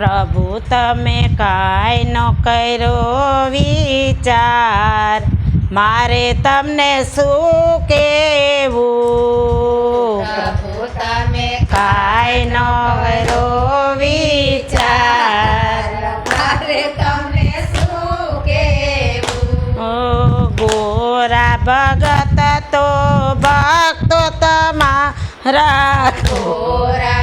પ્રભુ તમે કાંઈ ન કર્યો વિચાર. મારે તમને શું કેવું પ્રભુ તમે કાંઈ ન કર્યો વિચાર. મારે તમને શું કેવું ઓ ગોરા ભગત તો ભક્તો તમારા ગોરા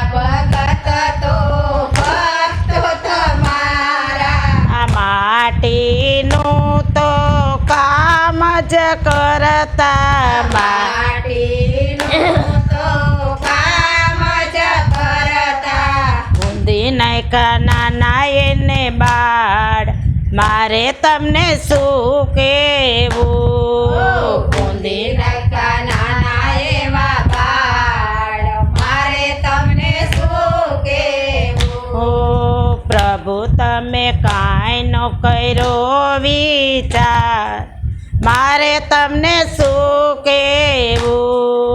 નાયકા નાના એને બાળ. મારે તમને શું કેવું નાના એવા બાળ. મારે તમને શું ઓ પ્રભુ તમે કાંઈ ન કર્યો વિચાર. મારે તમને શું કેવું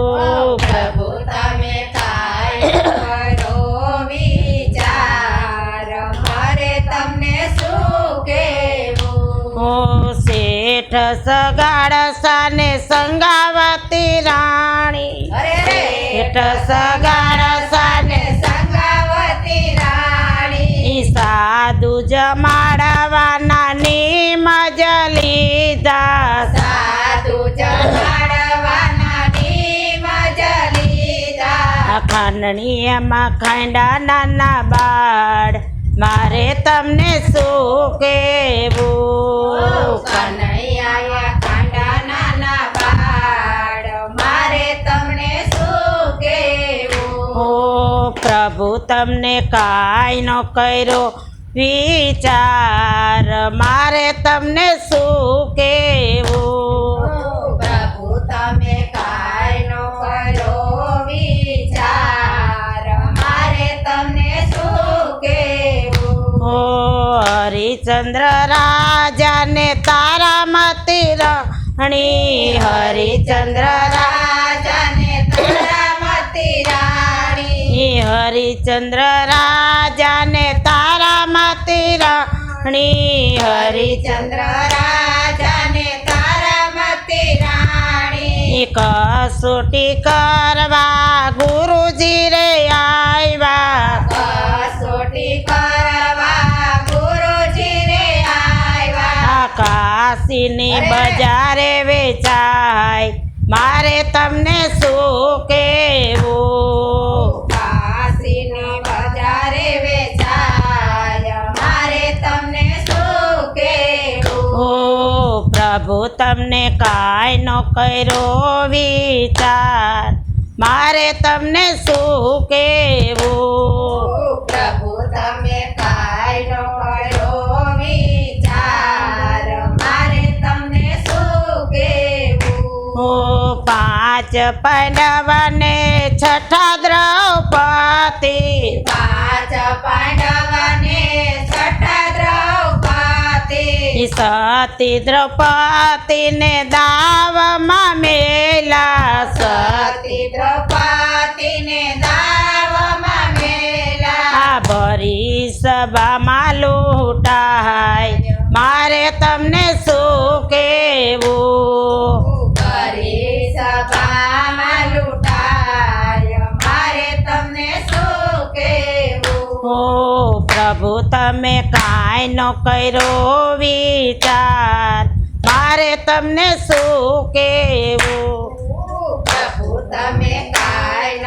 શેઠ સગાડ સાને સંગાવતી રાણી. શેઠ સગાડ સાને સંગાવતી રાણી. સાધુ જમાડવાના નિમ જ લીધા. સાધુ જમાડવાના જ લીધા. એમાં ખાંડા નાના બાળ. મારે તમને શું કેવું પ્રભુ તમને કાંઈ ન કર્યો. વિચાર મારે તમને શું કેવું પ્રભુ તમે કાંઈ ન કર્યો. વિચાર મારે તમને શું કેવું ઓ હરિચંદ્ર રાજાને તારામતી રણી. હરિચંદ્ર રાજાને હરિચંદ્ર રાજાને તારામતી રાણી હરિચંદ્ર ચંદ્ર રાજાને તારામતી રાણી. કસોટી કરવા ગુરુજી રે આવ્યા. કસોટી કરવા ગુરુજી રે આવ્યા. કાશીની બજારે વેચાય. મારે તમને શું કેવું પ્રભુ તમને કાંઈ ન કર્યો વિચાર. મારે તમને શું કેવું પ્રભુ તમે કાંઈ નો કર્યો વિચાર. મારે તમને શું કેવું ઓ પાંચ પાંડવાને છઠ્ઠા દ્રૌપદી. પાંચ પાંડવને છઠ્ઠા દ્રૌપદી સતી દ્રૌપદીને દાવમાં મેલા સતી દ્રૌપદીને દાવમાં મેલા. આ ભરી સભામાં લૂંટાય મારે તમને શું કેવું ભરી સભામાં લૂંટાય મારે તમને શું કેવું ઓ પ્રભુ તમે કાંઈ ન કર્યો વિચાર. મારે તમને શું કેવું પ્રભુ તમે કાંઈ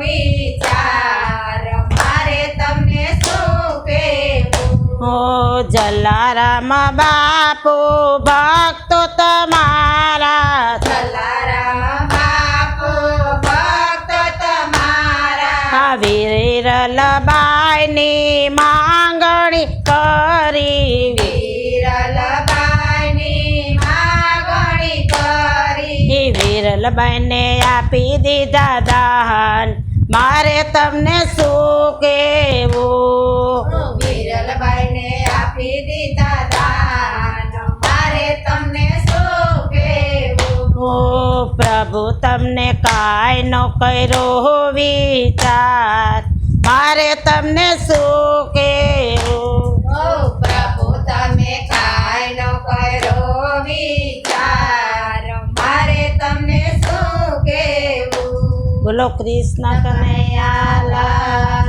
વિચાર. મારે તમને શું કહેવું? ઓ જલારામ બાપુ ભક્તો તમારા. જલારામ બાપુ ભક્તો તમારા. આ વિરલબાઈની માંગણી વિરલબાઈને આપી દીધા દાન. મારે તમને શું કેવું વિરલબાઈને આપી દીધા દાન. મારે તમને શું કહેવું ઓ પ્રભુ તમને કાંઈ ન કર્યો વિચાર. મારે તમને શું કેવું પ્રભુ તમે કાંઈ ન કરો બોલો કૃષ્ણ કનૈયા